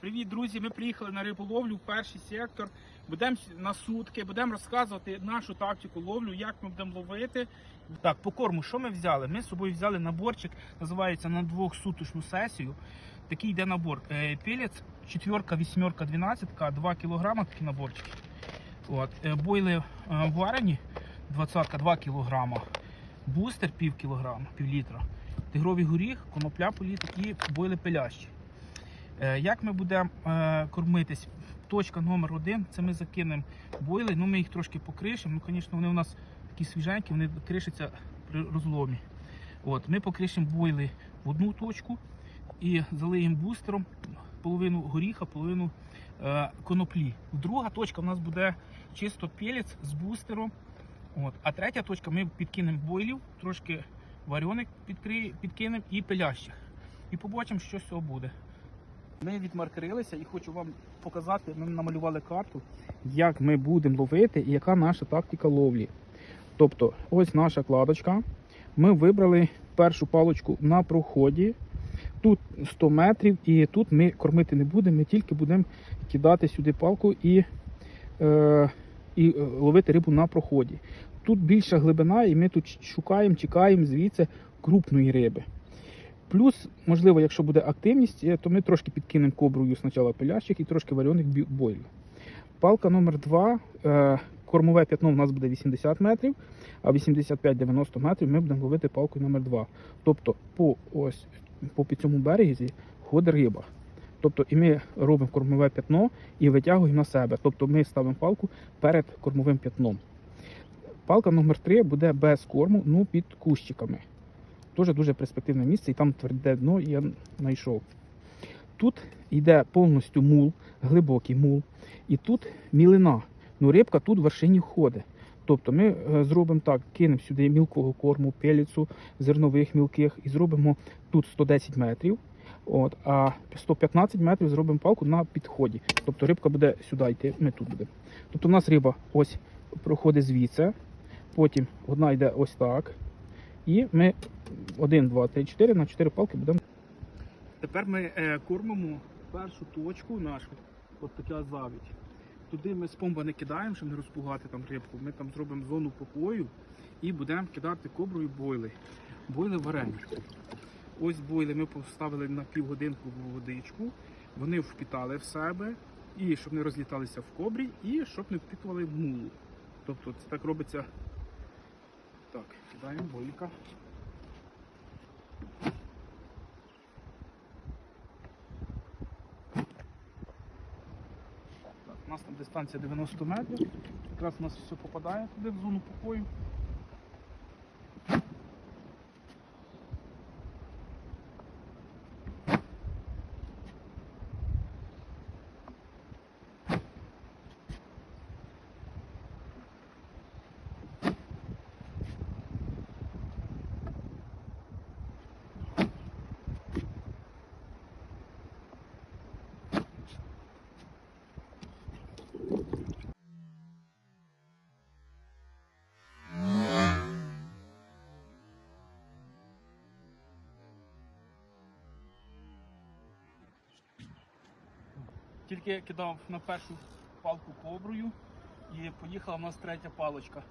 Привіт, друзі! Ми приїхали на риболовлю в перший сектор. Будемо на сутки, будемо розказувати нашу тактику ловлю, як ми будемо ловити. Так, по корму, що ми взяли? Ми з собою взяли наборчик, називається на двохсуточну сесію. Такий йде набор. Е, Пілець, четверка, вісьмерка, дванадцятка, 2 кілограма такі наборчики. От. е, Бойли е, варені, двадцятка, 2 кілограма. Бустер пів кілограма, пів літра. Тигровий горіх, конопля політик і бойли пилящі. Е, Як ми будемо е, кормитись? Точка номер один це ми закинемо бойли, ну ми їх трошки покришимо. Ну, звісно, вони у нас такі свіженькі, вони кришаться при розломі. От, ми покришимо бойли в одну точку і залиємо бустером половину горіха, половину е, коноплі. Друга точка у нас буде чисто пелець з бустером. От. А третя точка ми підкинемо бойлів, трошки вареник підкинемо і пилящих. І побачимо, що з цього буде. Ми відмаркерилися і хочу вам показати, ми намалювали карту, як ми будемо ловити і яка наша тактика ловлі. Тобто, ось наша кладочка. Ми вибрали першу палочку на проході. Тут 100 метрів, і тут ми кормити не будемо, ми тільки будемо кидати сюди палку і, е, і е, ловити рибу на проході. Тут більша глибина, і ми тут шукаємо, чекаємо звідси крупної риби. Плюс, можливо, якщо буде активність, е, то ми трошки підкинемо коброю спочатку пилящих і трошки варених бойлів. Палка номер 2 е, кормове п'ятно у нас буде 80 метрів, а 85-90 метрів ми будемо ловити палкою номер 2 Тобто по ось по цьому березі ходить риба. Тобто і ми робимо кормове п'ятно і витягуємо на себе. Тобто ми ставимо палку перед кормовим п'ятном. Палка номер 3 буде без корму, ну під кущиками. Теж дуже перспективне місце, і там тверде дно я знайшов. Тут йде повністю мул, глибокий мул, і тут мілина. Ну, рибка тут в вершині ходить. Тобто ми е, зробимо так, кинемо сюди мілкого корму, пеліцу, зернових мілких і зробимо тут 110 метрів. От, а 115 метрів зробимо палку на підході. Тобто рибка буде сюди йти, ми тут будемо. Тобто у нас риба ось проходить звідси, потім одна йде ось так. І ми 1, 2, 3, 4 на 4 палки будемо. Тепер ми е, кормимо першу точку нашу, от така завідь. Туди ми з помба не кидаємо, щоб не розпугати там рибку. Ми там зробимо зону покою і будемо кидати коброю бойли. Бойли варені. Ось бойли ми поставили на півгодинку в водичку. Вони впітали в себе, і щоб не розліталися в кобрі, і щоб не впітували в мулу. Тобто це так робиться. Так, кидаємо бойлика. У нас там дистанція 90 метрів. Якраз у нас все попадає туди в зону покою. Тільки кидав на першу палку коброю і поїхала в нас третя палочка.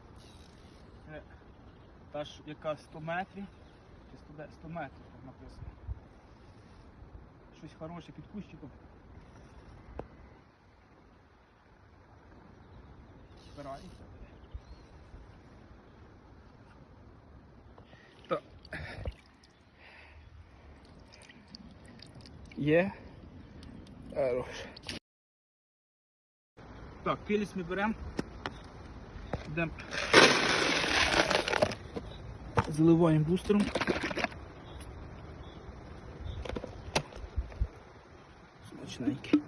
Це та ж яка 100 метрів. Чи 100, 100 метрів там написано. Щось хороше під кущиком. Збирається. Так. Є. Хорош. Так, піліс ми беремо. Йдемо. Заливаємо бустером. Смачненький.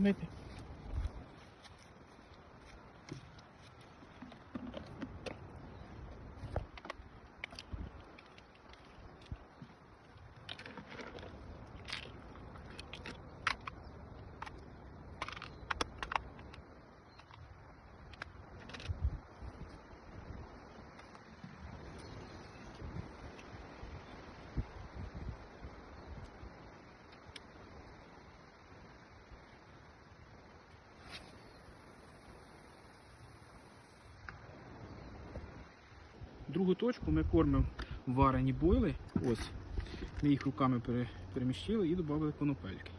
Все, Другу точку ми кормимо варені бойли. Ось. Ми їх руками переміщили і додали конопельки.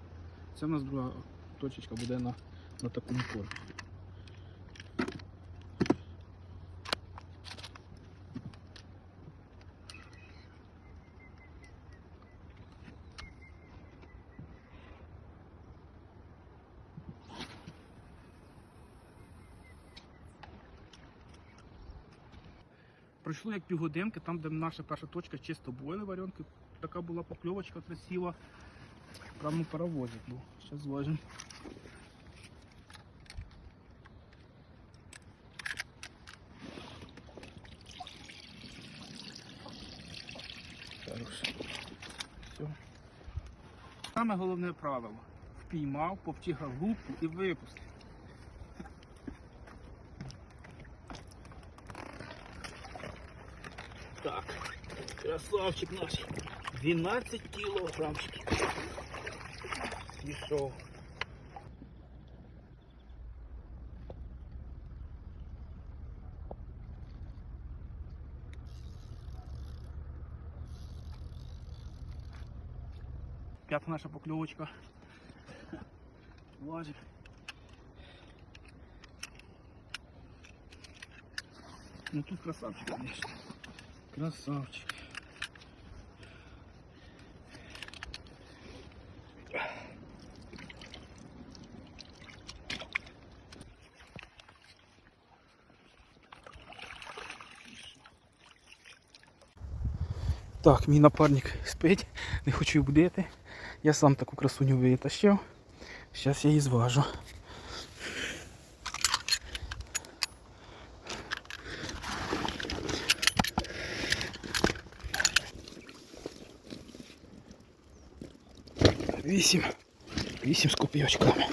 Це в нас друга точечка буде на, на такому кормі. Пройшло як півгодинки, там, де наша перша точка, чисто бойли варенки. Така була покльовочка красива. Прямо паровозик був. Зараз зважимо. Все. Саме головне правило. Впіймав, повтігав губку і випустив. Так, красавчик наш. 12 кілограмчиків. Пішов. П'ята наша покльовочка. Важик. Ну тут красавчик, конечно. Красавчик. Так, мій напарник спить, не хочу будити. Я сам таку красуню витащив. Зараз я її зважу. Вісім. Вісім з копійочками.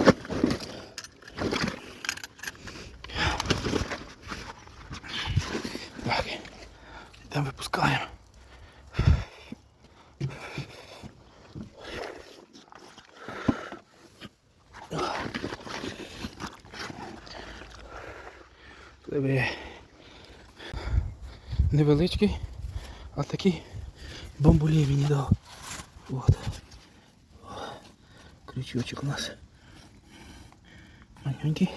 Так. Там випускаємо. Диви. Невеличкий, а такий бамбулі мені дав. От. Крючочок у нас. Манюнький.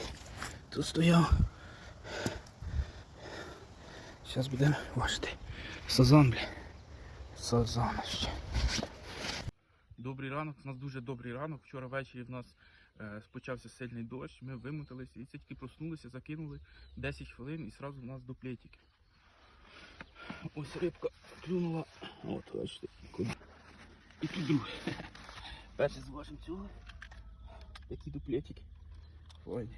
Тут стояв. Зараз будемо важити. Сазан, бля. Сазан ще. Добрий ранок, у нас дуже добрий ранок. Вчора ввечері в нас е, спочався сильний дощ, ми вимоталися і тільки проснулися, закинули 10 хвилин і одразу в нас до плетики. Ось рибка клюнула. От, бачите. І тут друге. Перше зважимо цього. Такі дуплетики. Ой.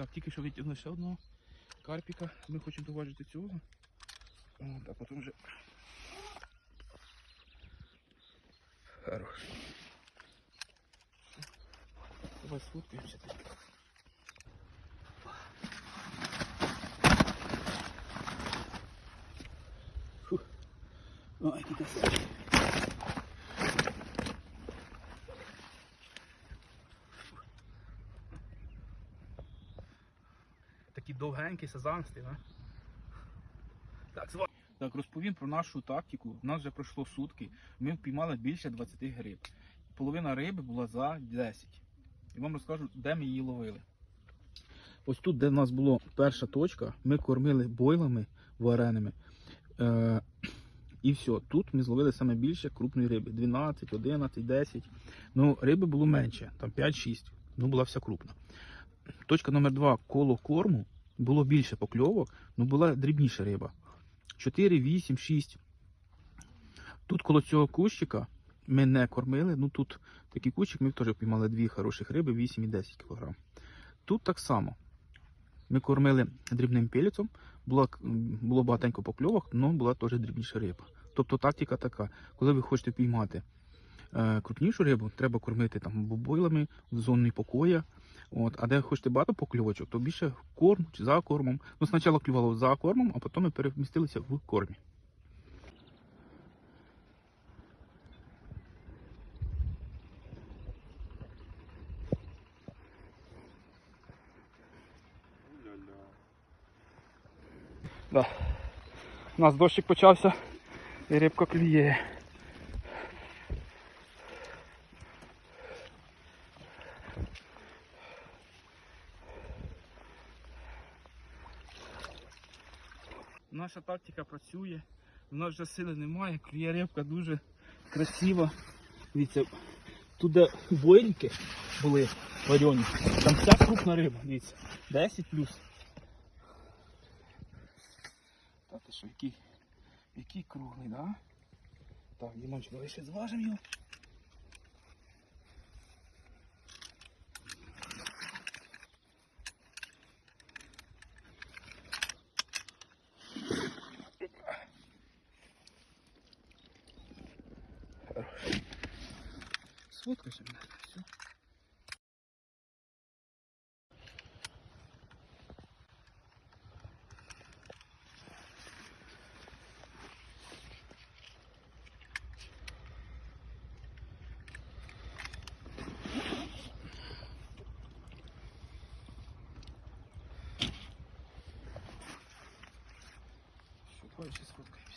Так, тільки що витягнули ще одного карпіка. Ми хочемо доважити цього. О, так, потім вже. Хорош. Давай сфоткаємося. Ой, який красавчик. Такий довгенький сазанстий, а? Так, зва- так, розповім про нашу тактику. У нас вже пройшло сутки. Ми впіймали більше 20 гриб. Половина риби була за 10. І вам розкажу, де ми її ловили. Ось тут, де в нас була перша точка, ми кормили бойлами вареними. Е- і все. Тут ми зловили саме більше крупної риби. 12, 11, 10. Ну, риби було менше, там 5-6. Ну, була вся крупна. Точка номер 2 коло корму було більше покльовок, але була дрібніша риба. 4, 8, 6. Тут коло цього кущика ми не кормили. Ну тут такий кущик, ми теж піймали дві хороших риби, 8 і 10 кг. Тут так само. Ми кормили дрібним пелецом, було, було багатенько покльовок, але була теж дрібніша риба. Тобто тактика така, коли ви хочете піймати е, крупнішу рибу, треба кормити там в зоні покоя. От, а де хочете багато покльовочок, то більше корм чи за кормом. Ну, спочатку клювало за кормом, а потім ми перемістилися в кормі. Да. У нас дощик почався і рибка клює. Наша тактика працює, в нас вже сили немає, клює рибка дуже красива. Дивіться, тут де бойльки були варені, там вся крупна риба, дивіться, 10 плюс. Та ти що, який, який круглий, да? Так, Дімончик, давай ще зважимо його. Сфоткайся мене. Все. Що, давай ще сфоткаємося.